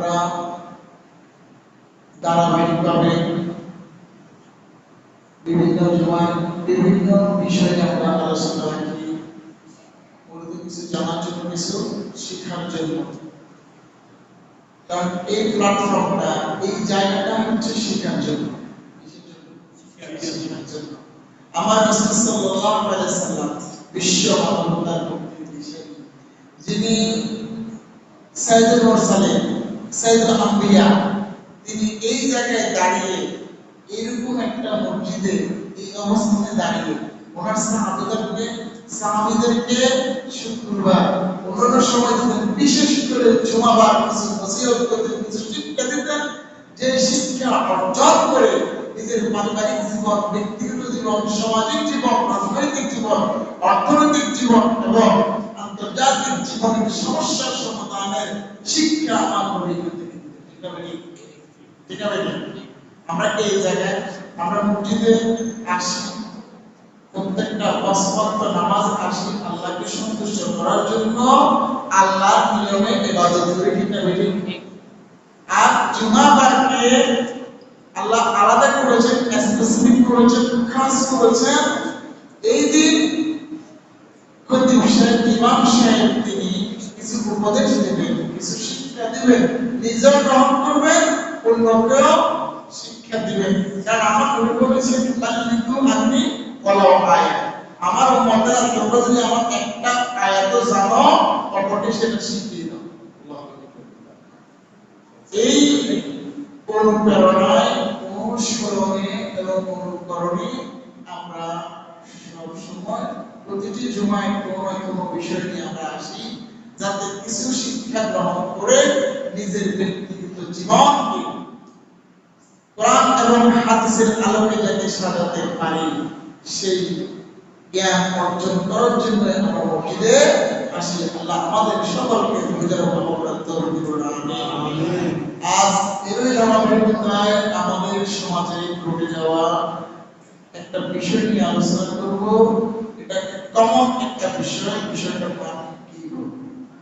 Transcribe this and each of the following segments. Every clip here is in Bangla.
আমরা ধারাবাহিকভাবে বিভিন্ন সময় বিভিন্ন বিষয়ে আমরা আলোচনা রাখি মূলত কিছু জানার জন্য, কিছু শেখার জন্য। কারণ এই প্ল্যাটফর্মটা এই জায়গাটা হচ্ছে শেখার জন্য। আমার বিশ্ব যিনি সাইদুল আম্বিয়া, তিনি এই জায়গায় দাঁড়িয়ে এরকম একটা মসজিদে এই অবস্থানে দাঁড়িয়ে ওনার সাহাবাদেরকে, সাহাবীদেরকে শুক্রবার, অন্যান্য সময় দিতেন বিশেষ করে জুমাবার কিছু নসিহত করতেন, কিছু শিক্ষা দিতেন, যে শিক্ষা অর্জন করে নিজের পারিবারিক জীবন, ব্যক্তিগত জীবন, সামাজিক জীবন, রাজনৈতিক জীবন, অর্থনৈতিক জীবন এবং আন্তর্জাতিক জীবনের সমস্যার সমাধানের শিক্ষা আমার? আমরা এই জায়গায় আমরা মসজিদে আসি, প্রত্যেকটা ওয়াক্ত নামাজ আসি, আল্লাহকে সন্তুষ্ট করার জন্য আল্লাহর নিয়মে ইবাদত করি ঠিক না আর জুমাবারকে আল্লাহ আলাদা করেছেন স্পেসিফিক করেছেন, খাস করেছেন এই দিন খতিব সাহেব, ইমাম সাহেব উপদেশ দেবেন কিছু শিক্ষা দিবেন নিজেও গ্রহণ করবেন অন্যকেও শিক্ষা দিবেন কারণ আমার তাল্লিকু আন্নি ওয়ালাউ আয়াত আমার তোমরা যদি আমার একটা আয়াত জানো অপরকে সেটা শিখিয়ে দাও এই অনুপ্রেরণায় অনুসরণে এবং অনুকরণে আমরা সবসময় প্রতিটি জমায় কোনো না কোনো বিষয় নিয়ে আমরা আসি যাতে কিছু শিক্ষা গ্রহণ করে নিজের ব্যক্তিগত জীবনকে কোরআন এবং হাদিসের আলোকে যাতে সাজাতে পারি সেই জ্ঞান অর্জন করার জন্য আমরা মসজিদে আসি আল্লাহ আমাদের সকলকে বুঝার আমিন। আজ এরই ধারাবাহিকতায় আমাদের সমাজে ঘটে যাওয়া একটা বিষয় নিয়ে আলোচনা করব। এটা কমন একটা বিষয় বিষয়টা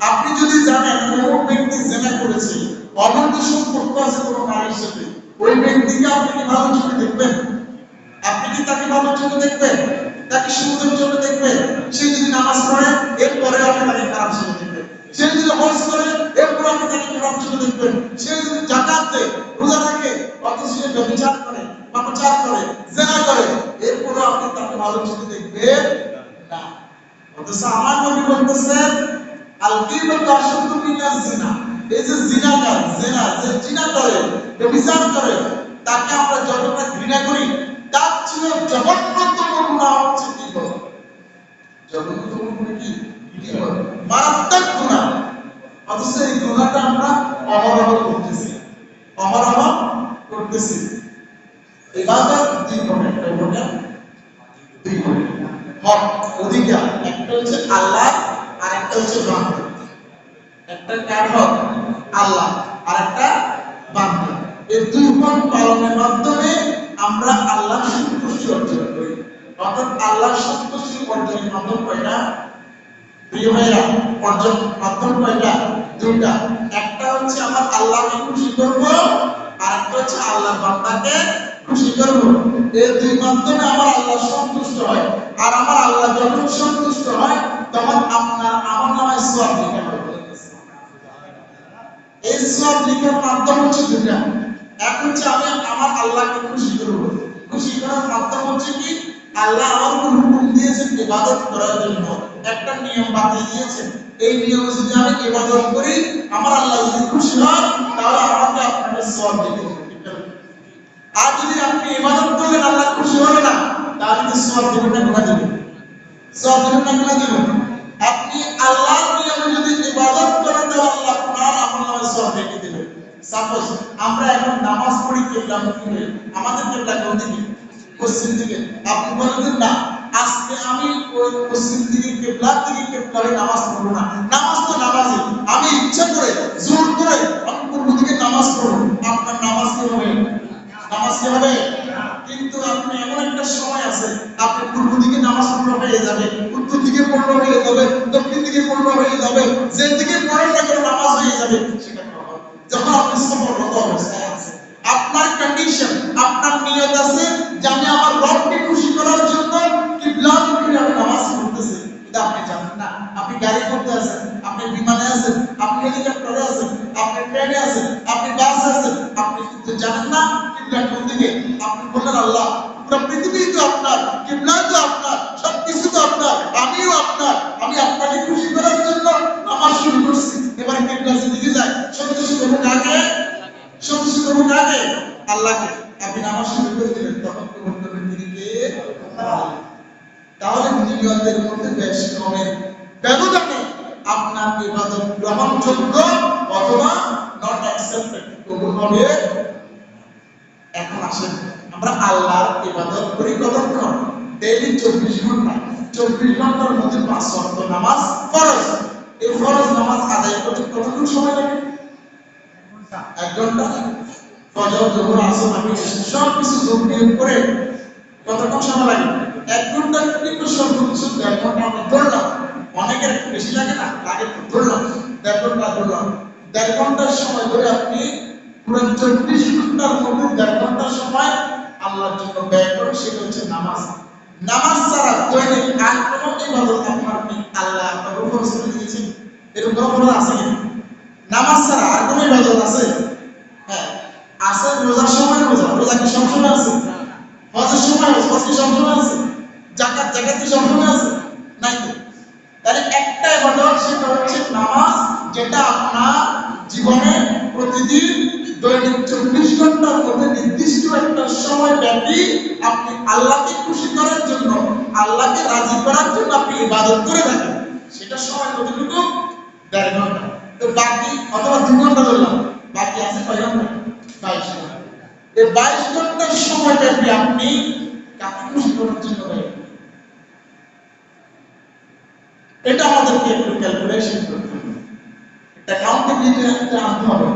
আপনি যদি জানেন কোন ব্যক্তি জেনা করেছে অবৈধ সম্পর্ক আছে কোনো নারীর সাথে, ওই ব্যক্তিকে আপনি কি ভালো চোখে দেখবেন? আপনি কি তাকে ভালো চোখে দেখবেন? তাকে সুন্দর চোখে দেখবেন? সে যদি নামাজ পড়ে, এরপরে আপনি তাকে খারাপ চোখে দেখবেন। সে যদি হজ করে, এরপর আপনি তাকে খারাপ চোখে দেখবেন। সে যদি জাকাত দেয়, রোজা রাখে, অথচ সে ব্যভিচার করে, পাপাচার করে, জেনা করে এরপর আপনি তাকে ভালো চোখে দেখবেন না। অথচ আমার নবী বলতেছেন আল গীবাতু আশাদ্দু মিনাজ জিনা। এই যে জিনাকার জিনা, যে জিনা করে ব্যভিচার করে, তাকে আমরা যতটা ঘৃণা করি, তার চেয়ে জঘন্যতম গুনাহ হচ্ছে গীবত জঘন্যতম গুনাহ কি? মারাত্মক গুনাহ অথচ এই গুনাহটা আমরা অহরহ করতেছি। অহরহ করতেছি। ইবাদত দুই প্রকার একটা প্রকার দুই প্রকার হক, অধিকার। একটা হচ্ছে আল্লাহ আর একটা হচ্ছে বান্দা একটা কার আল্লাহ। আর একটা বান্দা এই দুই পালনের মাধ্যমে আমরা আল্লাহ সন্তুষ্টি অর্জন করি। অর্থাৎ আল্লাহ সন্তুষ্টি অর্জনের মাধ্যম কয়টা? প্রিয় ভাইরা অর্জন মাধ্যম কয়টা? দুইটা। একটা হচ্ছে আমার আল্লাহকে খুশি করব আর একটা হচ্ছে আল্লাহ বান্দাকে খুশি দুই মাধ্যমে আমার আল্লাহ সন্তুষ্ট হয়। আর আমার আল্লাহ যখন সন্তুষ্ট হয়, তখন আপনার আমার নামে আমি আমার আল্লাহ হুকুম করার জন্য। একটা নিয়ম এই নিয়মে যদি আমি করি, আমার আল্লাহ যদি খুশি হয়, তাহলে আমাকে আপনাকে সওয়াব দিতে হবে। আর যদি আপনি ইবাদত করলেন আল্লাহ খুশি হলো না, তাহলে কি সওয়াব দিবেন না গুনাহ দিবেন। সওয়াব দিবেন না গুনাহ দিবেন। আপনি আল্লাহর নিয়মে যদি ইবাদত করেন, তাহলে আল্লাহ আপনার নামে সওয়াব রেখে দিবেন। সাপোজ আমরা এখন নামাজ পড়ি কেবলা আমাদের কেবলা কোন দিকে? পশ্চিম দিকে। আপনি বলবেন না, আজকে আমি পশ্চিম দিকে কেবলা দিকে কেবলা নামাজ পড়ব না। নামাজ তো নামাজই। আমি ইচ্ছা করে, জোর করে আমি পূর্ব দিকে নামাজ পড়ব। আপনার নামাজ কি হবে নামাজ কি হবে? কিন্তু আপনি এমন একটা সময় আছে, আপনি পূর্ব দিকে নামাজ পড়ল হয়ে যাবে উত্তর দিকে পড়ল হয়ে যাবে দক্ষিণ দিকে পড়ল হয়ে যাবে যে দিকে পড়েন না কেন নামাজ হয়ে যাবে যখন আপনি সফররত অবস্থায় আপনার কন্ডিশন আপনার নিয়ত আছে যে আমি আমার রবকে খুশি করার জন্য কিবলা মুখে আমি নামাজ পড়তেছি। এটা আপনি জানেন না, আপনি গাড়ি করতে আছেন, আপনি বিমানে আছেন, আপনি হেলিকপ্টারে আছেন, আপনি ট্রেনে আছেন, আপনি বাসে আছেন, আপনি কিন্তু জানেন না কোন দিকে আপনি বললেন, আল্লাহ, পুরো পৃথিবী তো আপনার কিবলা তো আপনার, সবকিছু তো আপনার, আমিও আপনার আমি আপনাকে খুশি করার জন্য নামাজ শুরু করছি এবারে কিবলা দিকে যায় সন্তুষ্ট হব কাকে সন্তুষ্ট হব কাকে আল্লাহকে আপনি নামাজ শুরু করে দিলেন তখন কবুল করবেন তিনি কে আল্লাহ। তাহলে নিয়তের মধ্যে বেশ কমের ব্যবধানে আপনার ইবাদত গ্রহণযোগ্য অথবা নট অ্যাকসেপ্টেড কবুল হবে এখন আসেন আমরা আল্লাহর ইবাদত করি কতক্ষণ ডেইলি চব্বিশ ঘণ্টা চব্বিশ ঘণ্টার মধ্যে পাঁচ ওয়াক্ত নামাজ ফরজ এই ফরজ নামাজ আদায় করতে কতক্ষণ সময় লাগে? এক ঘণ্টা? ফজর জোহর আসর আমি সব কিছু যোগ করে কতক্ষণ সময় লাগে? এক ঘণ্টা কিন্তু সর্বোচ্চ দেড় ঘণ্টা আমি ধরলাম। অনেকের বেশি লাগে না লাগে ধরলাম, দেড় ঘণ্টা ধরলাম। দেড় ঘণ্টার সময় ধরে আপনি পুরো চব্বিশ ঘণ্টার মধ্যে দেড় ঘণ্টার সময় আল্লাহর জন্য ব্যয় করে সেটা হচ্ছে নামাজ। নামাজ ছাড়া দৈনিক আর কোনো ইবাদত আপনার আল্লাহ আপনার উপর দিয়েছেন। এরকম কোনো কোনো আছে কি নামাজ ছাড়া আর কোনো ইবাদত আছে? হ্যাঁ। আছে রোজার সময় রোজা রোজা কি সবসময় আছে? হজের সময় হজ কি সবসময় আছে? জাকাত জাকাত কি সবসময় আছে? নাই তো। তাহলে একটা ইবাদত সেটা হচ্ছে নামাজ যেটা আপনার জীবনে প্রতিদিন দৈনিক চব্বিশ ঘণ্টার মধ্যে নির্দিষ্ট একটা সময় ব্যাপী আপনি আল্লাহকে খুশি করার জন্য, আল্লাহকে রাজি করার জন্য আপনি ইবাদত করে থাকেন। সেটা সময় কতটুকু? দেড় ঘণ্টা। তো বাকি অথবা দুই ঘণ্টা ধরলাম বাকি আছে কয় ঘণ্টা? বাইশ ঘণ্টা। এই বাইশ ঘণ্টার আপনি কাকে খুশি করার জন্য এটা আমাদেরকে একটু ক্যালকুলেশন করতে হবে। এটা আনতে হবে।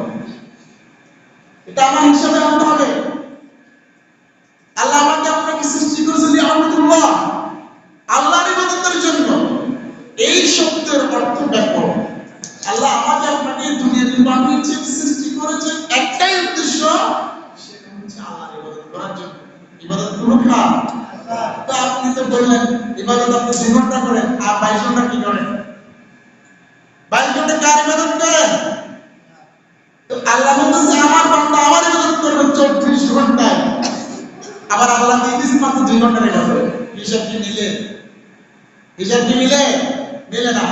এটা আমার হিসাবে আনতে হবে। আল্লাহ আমাকে আপনাকে সৃষ্টি করেছেন আলহামদুলিল্লাহ আল্লাহর ইবাদতের জন্য। এই শব্দের অর্থ ব্যাপক আল্লাহ আমাকে আপনাকে দুনিয়াতে বানিয়েছেন সৃষ্টি করেছেন, একটাই উদ্দেশ্য সেটা হচ্ছে আল্লাহর ইবাদত করার জন্য। ইবাদত কোনো খান তো আপনি তো বললেন, ইবাদত আপনি ঘণ্টা করেন, আর বাইশ ঘণ্টা কি করেন? বাইশ ঘণ্টা কার ইবাদত করেন? তো আল্লাহ বলতেছে, আমার বান্দা আমার ইবাদত করবে চব্বিশ ঘন্টায়। আবার আল্লাহ দিয়ে মাত্র দুই ঘণ্টার ইবাদত হিসাব কি মিলে? হিসাব কি মিলে? মিলে না।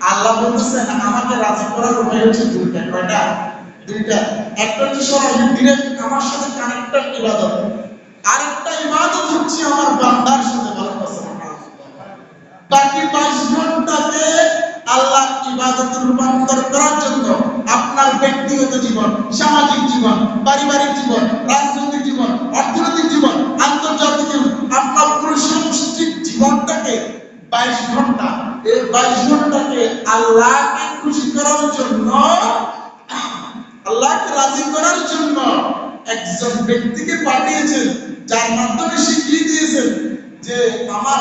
আল্লাহ বলতেছেন, আমাকে রাজি করার উপায় হচ্ছে দুইটা। কয়টা? দুইটা। একটা হচ্ছে সরাসরি ডিরেক্ট আমার সাথে কানেক্টেড ইবাদত আরেকটা ইবাদত হচ্ছে আমার বান্দার সাথে ভালোবাসা বাকি বাইশ ঘন্টাতে আল্লাহ ইবাদত রূপান্তর করার জন্য আপনার ব্যক্তিগত জীবন, সামাজিক জীবন, পারিবারিক জীবন, রাজনৈতিক জীবন, অর্থনৈতিক জীবন, আন্তর্জাতিক জীবন, আপনার পুরো সাংস্কৃতিক জীবনটাকে বাইশ ঘণ্টা। এই বাইশ ঘন্টাকে আল্লাহকে খুশি করার জন্য, আল্লাহকে রাজি করার জন্য একজন ব্যক্তিকে পাঠিয়েছেন, যার মাধ্যমে শিখিয়ে দিয়েছেন যে, আমার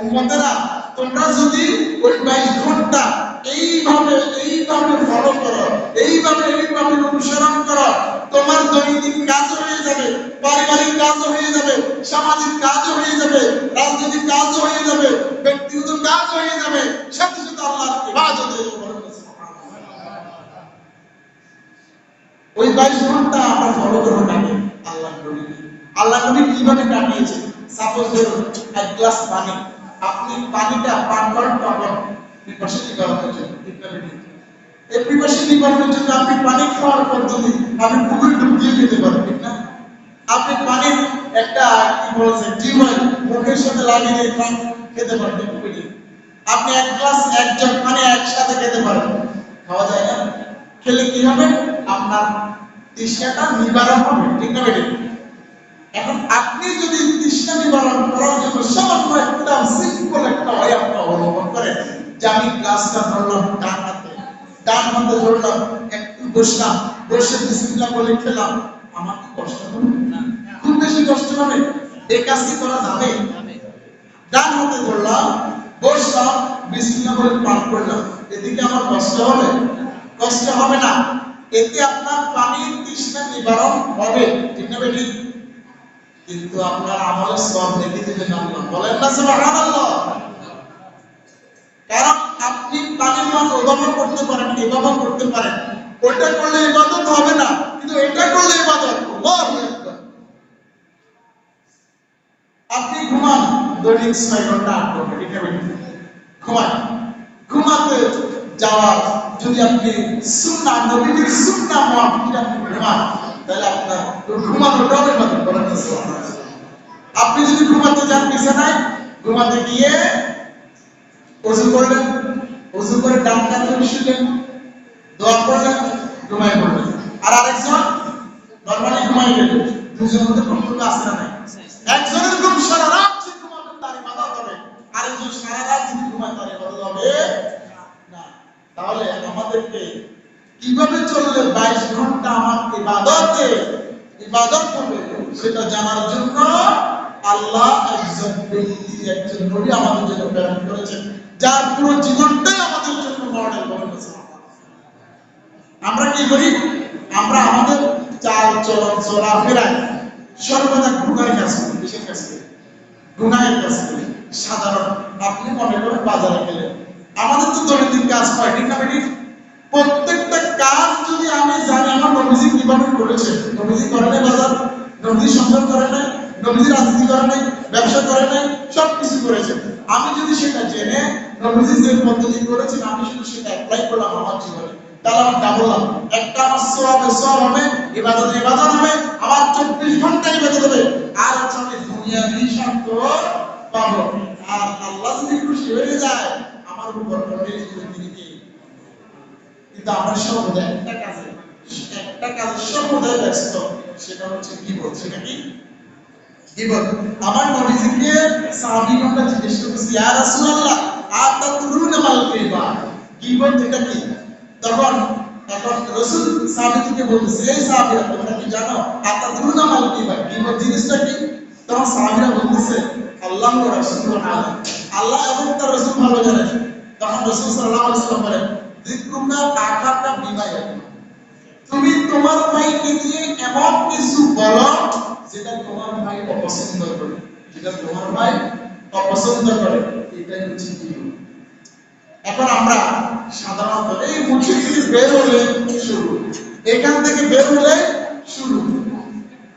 উম্মতেরা, তোমরা যদি ওই বাইশ ঘণ্টা এইভাবে এইভাবে ফলো করো, এইভাবে এইভাবে অনুসরণ করো, তোমার দৈনিক কাজ হয়ে যাবে, পারিবারিক কাজ হয়ে যাবে, সামাজিক কাজ হয়ে যাবে, রাজনৈতিক কাজ হয়ে যাবে ওই বাইশ ঘণ্টা আমরা ফলো করব আল্লাহ নবী। আল্লাহ নবী কীভাবে কাটিয়েছে সাপোজ ধরুন, এক গ্লাস পানি। আপনি পানিটা পান করেন এই জন্য আপনি পানি খাওয়ার পদ্ধতি আপনি পুকুরে ডুব দিয়ে খেতে পারেন, ঠিক না? আপনি পানির একটা কি বলছে মুখের সাথে লাগিয়ে দিয়ে খেতে পারেন না? আপনি এক গ্লাস এক জগ পানি একসাথে খেতে পারেন। খাওয়া যায় না। খেলে কি হবে? আপনার তৃষ্ণাটা নিবারণ হবে ঠিক না বেটে এখন আপনি যদি তৃষ্ণা নিবারণ করার জন্য সামান্য একটা সিম্পল একটা ওয়ে আপনি অবলম্বন করেন যে আমি গ্লাসটা ধরলাম ডান হাতে। ডান হাতে ধরলাম একটু বসলাম বসে বিসমিল্লাহ বলে খেলাম। আমার কি কষ্ট হবে? খুব বেশি কষ্ট হবে? এই কাজ কি করা যাবে। ডান হাতে ধরলাম বসলাম বিসমিল্লাহ বলে পান করলাম এদিকে আমার কষ্ট হবে? কষ্ট হবে না। এতে আপনার পানির তৃষ্ণা নিবারণ হবে। ঠিক না বেটি? কিন্তু আপনার আমলের সব রেখে দিবেন আল্লাহ বলেন না, সুবহানাল্লাহ। কারণ আপনি পানির মান উদ্ভাবন করতে পারেন ইবাদত করতে পারেন। ওটা করলে ইবাদত হবে না, কিন্তু এটা করলে ইবাদত। আপনি ঘুমান। দৈনিক ছয় ঘণ্টা আট ঘণ্টা আছে ঘুমান ঘুমাতে যাওয়ার যদি আপনি সুন্নাহ নবীজির সুন্নাহ মাফিক আপনি ঘুমান তাহলে আপনার ঘুমানোটাও না। আপনি যদি ঘুমাতে যান বিছানায় ঘুমাতে গিয়ে করলেন করে দোয়া করলেন পড়লেন। আর আরেকজন, নরমালি ঘুমাই গেল দুজনের মধ্যে পার্থক্য না নাই? একজনের ঘুম সারা রাত সে ঘুমাবে তার ইবাদত হবে আরেকজন সারা রাত যদি ঘুমায় ইবাদত হবে? না তাহলে আমাদেরকে কীভাবে চললে 22 ঘণ্টা আমার ইবাদতে ইবাদত হবে সেটা জানার জন্য আল্লাহ একজন ব্যক্তি, একজন নবী আমাদের জন্য প্রেরণ করেছেন, যার পুরো জীবনটাই আমাদের জন্য মডেল বলে আমরা কি করি? আমরা আমাদের চাল, চলন সর্বদা করি কিসের কাজ করি গুনাহের কাজ করি সাধারণ। আপনি মনে করেন বাজারে গেলেন। আমাদের তো দৈনন্দিন কাজ হয়, ঠিক না প্রত্যেকটা কাজ যদি আমি জানি, আমার নবীজি কীভাবে করেছে? নবীজি করে নাই বাজার, নবীজি সংসার করে নাই, নবীজি রাজনীতি করে নাই, ব্যবসা করে নাই সব কিছু করেছে। আমি যদি সেটা জেনে নবীজি যে পদ্ধতি করেছেন, আমি শুধু সেটা অ্যাপ্লাই করলাম আমার জীবনে। তাহলে আমার ডাবল একটা আমার সওয়াবে সওয়াব হবে, ইবাদত ইবাদত হবে, আমার 24 ঘণ্টা ইবাদত হবে আর হচ্ছে আমি দুনিয়াবি সম্পদ আমার উপর দিবেন তিনি কিন্তু আমরা সর্বদা একটা কাজে একটা কাজে সর্বদা ব্যস্ত, সেটা হচ্ছে গীবত। সেটা কি? গীবত। আমার নবীজিকে সাহাবীগণরা জিজ্ঞেস করছে ইয়া রাসূলুল্লাহ আতাতুরুনা মাল গীবা গীবত এটা কি? তখন এখন রাসূল সাহাবীকে বলতেছে, এই সাহাবীরা, তোমরা কি জানো আতাতুরুনা মাল গীবা গীবত জিনিসটা কি? তখন সাহাবীরা বলতেছে, আল্লাহ আলাম আল্লাহ এবং তার রাসূল ভালো জানেন। তখন রাসূল সাল্লাল্লাহু আলাইহি ওয়াসাল্লাম বলেন যিকরুকা আখাকা বিমায়া তুমি তোমার ভাইকে নিয়ে এমন কিছু বলো যেটা তোমার ভাই অপছন্দ করে। যেটা তোমার ভাই অপছন্দ করে। এটাই হচ্ছে এখন আমরা সাধারণত এই মুখে থেকে বের হলে শুরু। এখান থেকে বের হলে শুরু।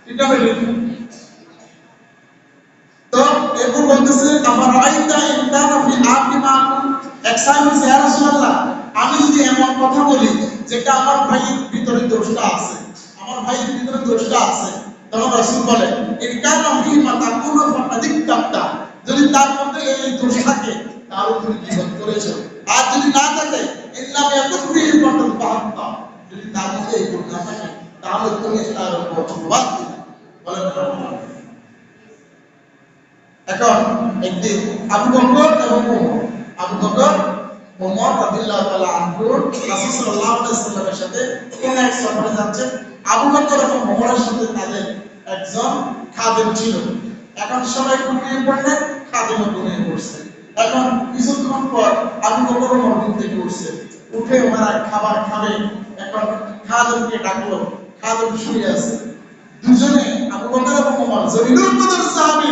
এটা তো এরপর বলতেছে আমার আইতা ইনকান ফি আপনি মাকুম ইয়া রাসূলুল্লাহ, আমি যদি এমন কথা বলি, যেটা আমার ভাইয়ের ভিতরে দোষটা আছে, আমার ভাইয়ের ভিতরে দোষটা আছে, তখন রাসূল বলে, ইনকান ফি মা তাকুনু ফাদিক তাবতা যদি তার মধ্যে এই দোষ থাকে তাহলে তুমি কি করেছ। আর যদি না থাকে ইল্লাম ইয়াকুন ফাতাল ফাহাত্তা যদি তার মধ্যে এই গুণ না থাকে, তাহলে তুমি তার উপর অপবাদ দিবে। বলেন এখন একদিন আবু বকর এবং ওমর আবু বকর ওমর রাদিয়াল্লাহু তাআলা আনহু, রাসূল সাল্লাল্লাহু আলাইহি সাল্লামের সাথে কোন এক সফরে যাচ্ছেন। আবু বকর এবং ওমরের সাথে তাদের একজন খাদেম ছিল। এখন সবাই ঘুমিয়ে পড়লে খাদেমও ঘুমিয়ে পড়ছে। এখন কিছুক্ষণ পর আবু বকর ওমর ঘুম থেকে উঠছে। উঠে ওনারা খাবার খাবে। এখন খাদেমকে ডাকলো, খাদেম শুয়ে আছে। দুজনে আবু বকর এবং ওমর জলিলুল কদর সাহাবী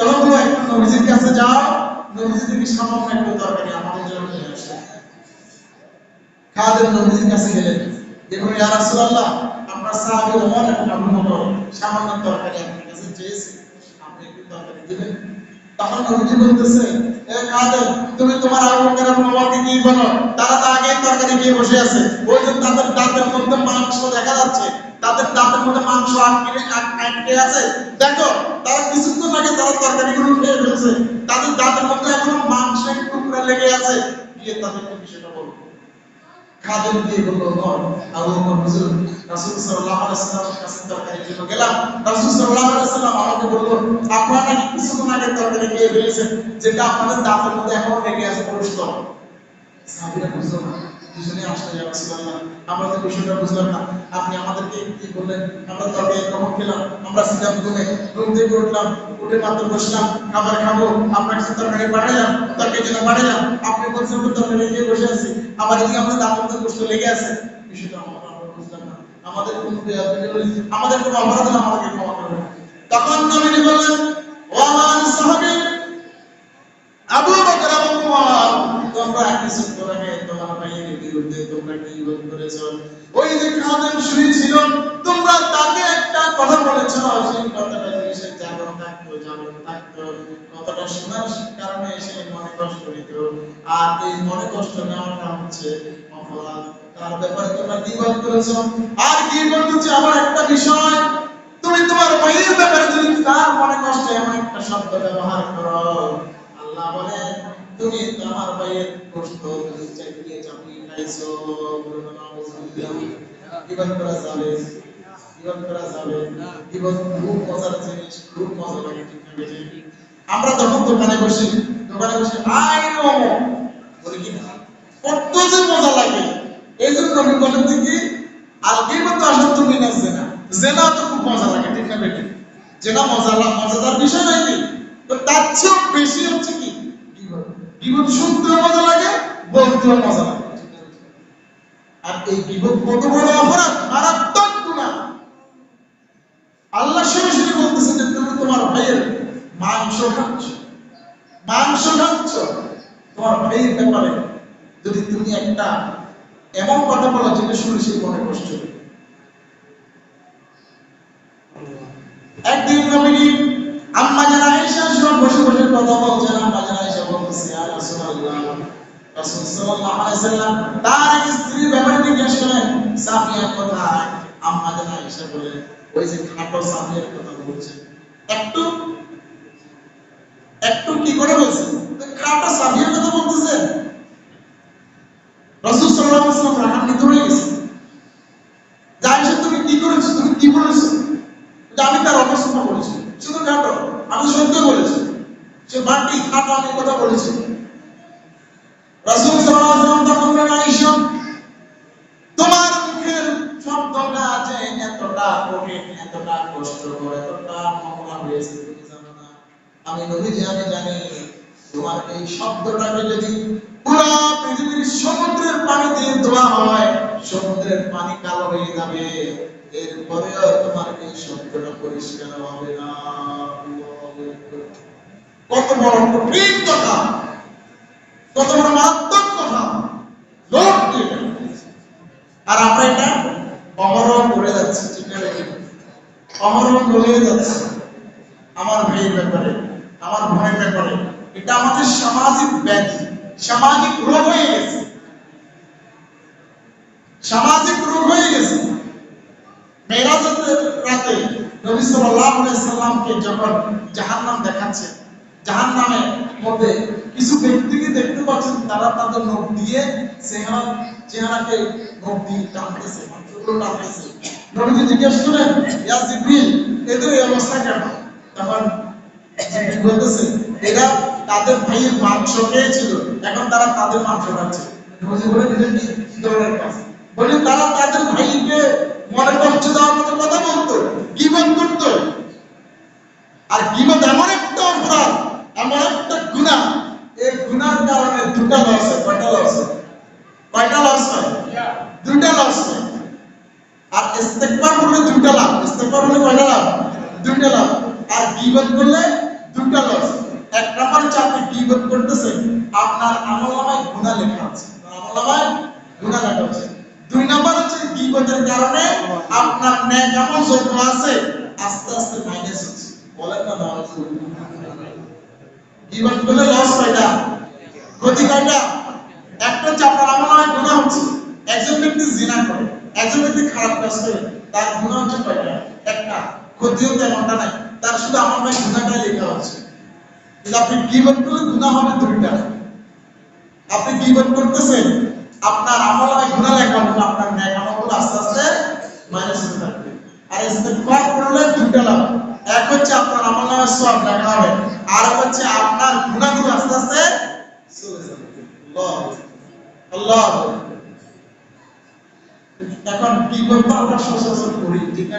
তখন একটু নবীজির কাছে যাও নবীজি থেকে সামান্য একটু তরকারি আমাদের জন্য নিয়ে আসো। খাদেম নবীজির কাছে গেলেন। দেখুন, ইয়া রাসূলুল্লাহ, আপনার সাহাবী ওমর এবং আবু সামান্য তরকারি আপনার কাছে চেয়েছে, আপনি একটু তরকারি দিবেন। তখন নবীজি বলতেছে তাদের দাঁতের মধ্যে মাংস দেখা আটকে আট- আটকে আছে। তারা কিছুক্ষণ আগে তারা তরকারিগুলো তাদের দাঁতের মধ্যে এখনও মাংসের টুকরা লেগে আছে। গিয়ে তাদেরকে বিষয়টা বলব খাদেম দিয়ে বলল নয় আবু বকর হুজুর রাসূল সাল্লাল্লাহু আলাইহি ওয়াসাল্লামের কাছে তরকারি জন্য গেলাম। রাসূল সাল্লাল্লাহু আলাইহি ওয়াসাল্লাম আমাকে বলল, আপনারা নাকি কিছুক্ষণ আগে তরকারি খেয়ে ফেলেছেন, যেটা আপনাদের দাঁতের মধ্যে এখনও লেগে আছে পরিষ্কার? সাহাবীরা বুঝলো না। দুজনে আসলে ইয়া রাসূলুল্লাহ আমরা তো বিষয়টা বুঝলাম না। আপনি আমাদেরকে কি বললেন আমরা তবে এরকম খেলাম? আমরা সিধা ঘুমে ঘুম থেকে উঠলাম, উঠে মাত্র বসলাম, খাবার খাব আপনার কাছে তরকারি পাঠাইলাম তরকারি জন্য পাঠাইলাম আপনি বলছেন তরকারি নিয়ে বসে আছি। আবার এদিকে আমাদের মধ্যে কষ্ট লেগে আছে, বিষয়টা আমরা বুঝলাম না। আমাদের কোন আমাদের কোনো অপরাধ হলে আমাদেরকে ক্ষমা করবেন। তখন নবী বললেন ও আমার সাহাবী, আবু বকর উমর, তোমরা ভাইয়ের বিরুদ্ধে তোমরা কি বল করেছ? ওই যে খাদেম শুয়েছিল তোমরা তাকে একটা কথা বলেছ, সেই কথাটা সে জাগরণ থাকতো জাগরণ থাকতো। কথাটা শোনার কারণে সে মনে কষ্ট নিত। আর এই মনে কষ্ট নেওয়াটা হচ্ছে অপরাধ। তার ব্যাপারে তোমরা কি বল আর কি বলতেছে আমার একটা বিষয়। তুমি তোমার ভাইয়ের ব্যাপারে যদি তার মনে কষ্টে, এমন একটা শব্দ ব্যবহার করো। আল্লাহ বলে তুমি তোমার ভাইয়ের কষ্ট তুমি চাপিয়ে করা মজা আমরা যখন দোকানে বসি দোকানে আই নো বলি, কি কত যে মজা লাগে। এই জন্য বলেন কি, আর গিবত আসল তুমি না, জেনা। জেনা তো খুব মজা লাগে, ঠিক না জেনা মজা মজাদার বিষয় তো তার চেয়েও বেশি হচ্ছে কি? গিবত শুনতেও মজা লাগে বলতেও মজা লাগে? আর এই গিবত কত বড় অপরাধ, মারাত্মক গুনাহ আল্লাহ বলতেছেন যে, তুমি তোমার ভাইয়ের মাংস খাচ্ছ। মাংস খাচ্ছ। তোমার ভাইয়ের ব্যাপারে যদি তুমি একটা এমন কথা বলো, যেটা শুনে সে মনে কষ্ট একদিন নবী আম্মা আয়েশা সব বসে বসে কথা বলছেন আম্মা জান আয়েশা বলতেছে ইয়া রাসূলুল্লাহ রাসূল সাল্লাল্লাহু আলাইহি সাল্লাম তার স্ত্রীর ব্যাপারে জিজ্ঞেস করেন, সাফিয়ার কথা আম্মা জান আয়েশা বলে, ওই যে খাটো সাফিয়ার কথা বলছে। একটু একটু কি করে বলছে? খাটো সাফিয়ার কথা বলতেছে। রাসূল সাল্লাল্লাহু আলাইহি সাল্লাম রাগান্বিত হয়ে গেছে। জানিস তুমি কি করেছ? তুমি কি বলেছ? আমি তার অবস্থা বলেছি শুধু খাটো, আমি সত্য বলেছি। সে বাটি খাটো আমি কথা বলেছি রাসূল সাল্লাল্লাহু আলাইহি ওয়াসাল্লাম তখন বলেন আয়েশা তোমার মুখের শব্দটা যে এতটা কঠিন এতটা কষ্টকর এতটা মহলা হয়েছে তুমি জানো না আমি নবীজি আমি জানি, তোমার এই শব্দটাকে যদি পুরো পৃথিবীর সমুদ্রের পানি দিয়ে ধোয়া হয়, সমুদ্রের পানি কালো হয়ে যাবে। এরপরেও তোমার এই শব্দটা পরিষ্কার হবে না। কত বড় কঠিন কথা, কত বড় মারাত্মক কথা। আর আমরা এটা অমরণ করে যাচ্ছি, ঠিক নাকি? অমরণ বলে যাচ্ছে। আমার ভাইয়ের ব্যাপারে। আমার বোনের ব্যাপারে। এটা আমাদের সামাজিক ব্যাধি, সামাজিক রোগ হয়ে গেছে। সামাজিক রোগ হয়ে গেছে। কিছু ব্যক্তিকে দেখতে পাচ্ছেন, তারা চেহারা জিজ্ঞেস করেন, ইয়া এদের অবস্থা কেন? তখন জিবরিল বলতেছে? এরা তাদের ভাইয়ের মাংস খেয়েছিল এখন তারা তাদের মাংস খাচ্ছে বলে কি? তারা তাদের ভাইকে মনে কষ্ট দেওয়ার মতো কথা বলতো গিবত করতো। আর গিবত এমন একটা অপরাধ, এমন একটা গুনাহ এই গুনার কারণে দুটা লস হয়, কয়টা লস হয়? কয়টা লস হয়? দুটা লস হয়। আর ইস্তেগফার করলে দুটা লাভ ইস্তেগফার করলে কয়টা লাভ? দুটা লাভ। আর গিবত করলে দুটা লস। এক নাম্বার হচ্ছে আপনি গিবত করতেছেন আপনার আমলনামায় গুনাহ লেখা আছে আমলনামায় গুনাহ লেখা আছে দুই নাম্বার হচ্ছে গিবত গিবতের কারণে আপনার নেক আমল যত আছে, আস্তে আস্তে মাইনাস হচ্ছে। বলেন না নাউজুবিল্লাহ গিবত করলে লস কয়টা ক্ষতি কয়টা একটা হচ্ছে আপনার আমল নামায় গুনাহ হচ্ছে। একজন ব্যক্তি জিনা করে, একজন ব্যক্তি খারাপ কাজ করে, তার গুনাহ হচ্ছে কয়টা একটা, ক্ষতিও তেমনটা নাই। তার শুধু আমার ভাই গুনাহটাই লেখা আছে। কিন্তু আপনি গিবত করলে গুনাহ হবে দুইটা। আপনি গিবত করতেছেন, আপনার আমল নামায় গুনাহ লেখা হবে আপনার ন্যায় আমলগুলো আস্তে আস্তে মাইনাস হতে থাকবে আর ইস্তেগফার করলে দুইটা লাভ। এক হচ্ছে আপনার আমল নামায় সওয়াব লেখা হবে, আর হচ্ছে আপনার গুনাহগুলো আস্তে আস্তে চলে যাবে। আল্লাহ এখন কি করব আমরা সচরাচর করি ঠিক না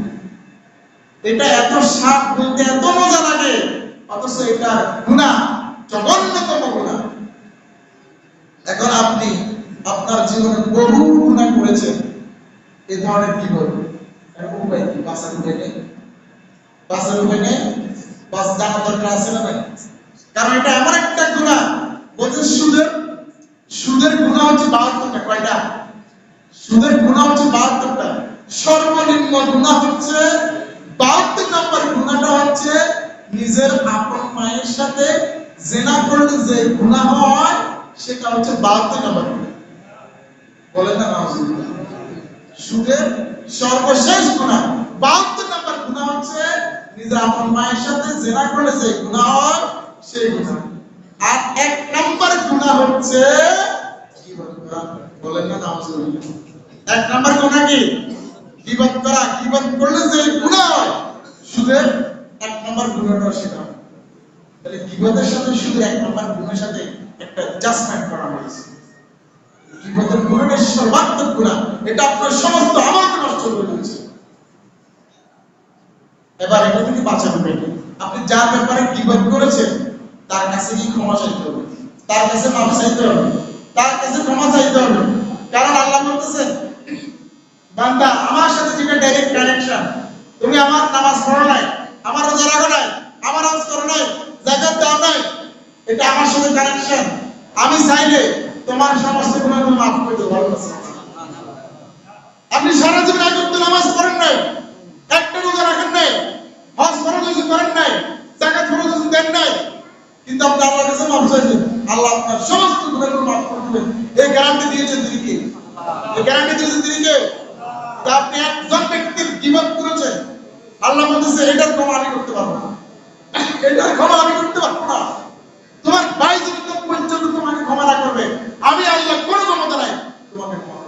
এটা এত স্বাদ বলতে এত মজা লাগে, অথচ এটা গুণা জঘন্যতম গুণা। এখন আপনি আপনার জীবনে বহু গুণা করেছেন এই ধরনের কি বলব? এখন উপায় নেই। কারণ এটা এমন একটা গুণা হচ্ছে বাহাত্তরটা, কয়টা? সুদের গুণা হচ্ছে বাহাত্তরটা। সর্বনিম্ন গুণা হচ্ছে বাহাত্তর নম্বর গুণাটা হচ্ছে নিজের আপন মায়ের সাথে জেনা করলে যে গুণা হয়, সেটা হচ্ছে বাহাত্তর নম্বর বলেন না সুদের সর্বশেষ গুণা বাহাত্তর নম্বর গুণা হচ্ছে নিজের আপন মায়ের সাথে জেনা করলে যে গুণা হয়, সেই গুণা। আর এক নম্বর গুণা হচ্ছে করা বলেন না এক নম্বর গুণা কি? গীবত করা গীবত করলে যে গুনাহ হয় এক নম্বর গুণাটা সেটা। তাহলে গীবতের সাথে সুদের এক নম্বর গুণের সাথে একটা জাজমেন্ট করা হয়েছে। গীবতের গুণাটা সর্বাত্মক গুণা, এটা আপনার সমস্ত আমলকে নষ্ট করে দিয়েছে। এবার এটা থেকে বাঁচার উপায় আপনি যার ব্যাপারে গীবত করেছেন, তার কাছে কি ক্ষমা চাইতে হবে? তার কাছে মাপ চাইতে হবে? তার কাছে ক্ষমা চাইতে হবে? কারণ আল্লাহ বলতেছেন বান্দা, আমার সাথে যেটা ডাইরেক্ট কানেকশন তুমি আমার নামাজ পড়ো নাই, আমার রোজা রাখো নাই, আমার হজ করো নাই, যাকাত দাও নাই, এটা আমার সাথে কানেকশন আমি চাইলে তোমার সমস্ত আমি মাফ করে দেবো আপনি সারা জীবন এক নামাজ পড়েন নাই, একটা রোজা রাখেন নাই, হজ ফরজ হয়েছে করেন নাই, যাকাত ফরজ হয়েছে দেন নাই, কিন্তু আপনি আল্লাহর কাছে মাফ চাইছেন আল্লাহ আপনার সমস্ত গুনাহগুলো মাফ করে দিবেন এই গ্যারান্টি দিয়েছেন তিনি কে? এই গ্যারান্টি দিয়েছেন তিনি কে? তা আপনি একজন ব্যক্তির গীবত করেছেন, আল্লাহ বলতেছে, এটার ক্ষমা আমি করতে পারব না। এটার ক্ষমা আমি করতে পারব না। তোমার ভাই তো পর্যন্ত তোমাকে ক্ষমা না করবে, আমি আল্লাহ কোনো ক্ষমতা নাই, তোমাকে ক্ষমা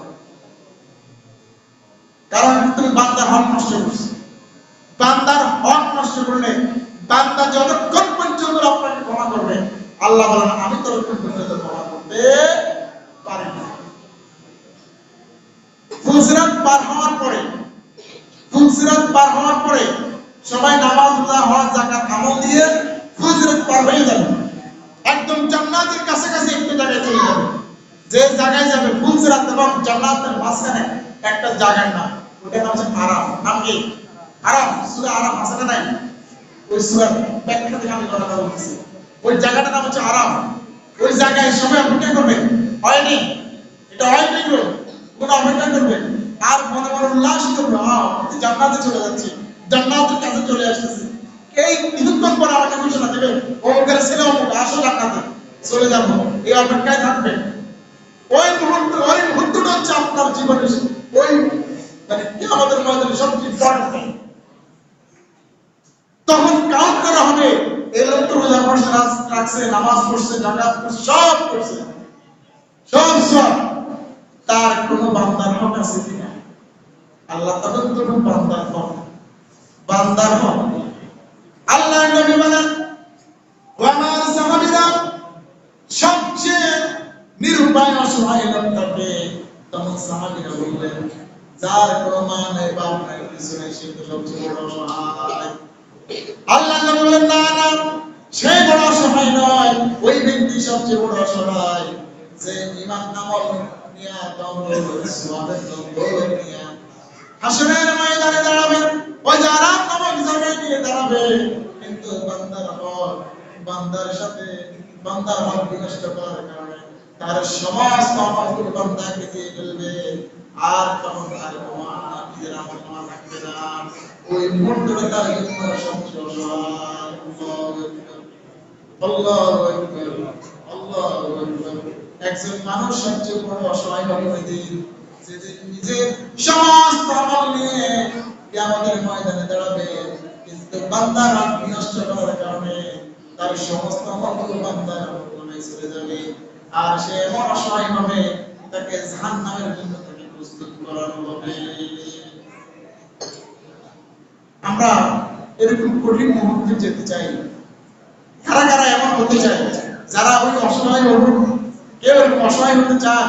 কারণ তুমি বান্দার হক নষ্ট করছ। বান্দার হক নষ্ট করলে বান্দা যতক্ষণ পর্যন্ত আপনাকে ক্ষমা করবে, আল্লাহ বলেন, আমি ততক্ষণ পর্যন্ত ক্ষমা করতে পারি না ফুলসিরাত পার হওয়ার পরে ফুলসিরাত পার হওয়ার পরে সবাই নামাজ রোজা হজ যাকাত আমল দিয়ে ফুলসিরাত পার হয়ে যাবে। একদম জান্নাতের কাছাকাছি একটু জায়গায় চলে যাবে। যে জায়গায় যাবে ফুলসিরাত এবং জান্নাতের মাঝখানে একটা জায়গার নাম। ওটার নাম হচ্ছে আরাম নাম কি? আরাম সূরা আরাম আছে না নাই? ওই সূরা ব্যাখ্যা থেকে আমি কথা বলতেছি। ওই জায়গাটার নাম হচ্ছে আরাম ওই জায়গায় সবাই অপেক্ষা করবে। হয়নি এটা হয়নি গো? কোন অপেক্ষা করবে? আর মনে মনে উল্লাস করবে। হ্যাঁ জান্নাতে চলে যাচ্ছি। জান্নাতের কাছে চলে আসতেছি। এই কিছুক্ষণ পর ঘোষণা অমুকের ছেলে অমুক আসো জান্নাতে চলে যাব। এই অপেক্ষায় থাকবে। ওই মুহূর্ত, ওই মুহূর্তটা হচ্ছে আপনার জীবনের ওই মানে কি আমাদের মধ্যে সবচেয়ে ইম্পর্টেন্ট তখন কাউন্ট করা হবে এই লোক তো রোজা করছে রাখছে, নামাজ পড়ছে, জাকাত করছে সব করছে সব সব। তার কোনো বান্দার হক আছে কিনা? আল্লাহ তখন তখন বান্দার হক বান্দার হক আল্লাহ নবী বলেন ওয়ামার সাহাবীরা সবচেয়ে নিরুপায় অসহায় লোক থাকে তখন সাহাবীরা বললেন, যার কোনো মা নাই বাপ নাই কিছু নেই সে তো সবচেয়ে বড় অসহায়। আল্লাহ নবী বলেন না না, সে বড় অসহায় নয়, ওই ব্যক্তি সবচেয়ে বড় অসহায়। যে ইমান আমল নিয়া, দ্বন্দ্ব সোয়াবের দ্বন্দ্ব নিয়া। হাসরের ময়দানে দাঁড়াবে ওই যারা নামক জায়গায় গিয়ে দাঁড়াবে। কিন্তু বান্দার হক বান্দার সাথে বান্দার হক বিনষ্ট করার কারণে তার সমস্ত বান্দাকে দিয়ে ফেলবে আর তখন তার ক্ষমা নিজের আমল ক্ষমা থাকবে না। ওই মুহূর্তে তার একজন মানুষ সবচেয়ে বড় অসহায় হবে যেদিন নিজের সমস্ত আমল নিয়ে কিয়ামতের ময়দানে দাঁড়াবে। কিন্তু বান্দার বিনষ্ট করার কারণে তার সমস্ত আমলগুলো বান্দার চলে যাবে। আর সে এমন অসহায় হবে তাকে জাহান্নামের জন্য তাকে প্রস্তুত করানো হবে। আমরা এরকম কঠিন মুহূর্তে যেতে চাই কারা কারা এমন হতে চায়? যারা ওই অসহায় হবেন কেউ এরকম অসহায় হতে চান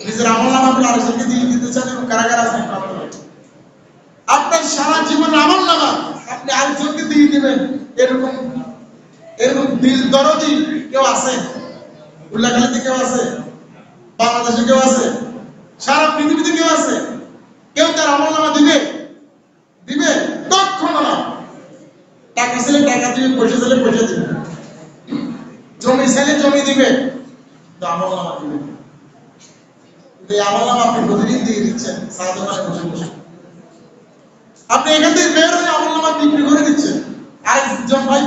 নিজের আমল নামাগুলো আরেকজনকে দিয়ে দিতে চান এবং কারা কারা আছেন আপনার সারা জীবন আমল নামা আপনি আরেকজনকে দিয়ে দিবেন। এরকম এরকম দিল দরদি কেউ আছে উল্লাখালিতে কেউ আছে? বাংলাদেশে কেউ আছে? সারা পৃথিবীতে কেউ আছে? কেউ তার আমল নামা দিবে? দিবে? না। টাকা ছেলে টাকা দিবে, পয়সা ছেলে পয়সা দিবে। জমি ছেলে জমি দিবে আমল নামা দিবে কিন্তু এই আমল নামা আপনি প্রতিদিন দিয়ে দিচ্ছেন, সারা দোকানে বসে বসে। আপনি এখান থেকে বের হয়ে আমল নামা বিক্রি করে দিচ্ছেন। আরেকজন ভাই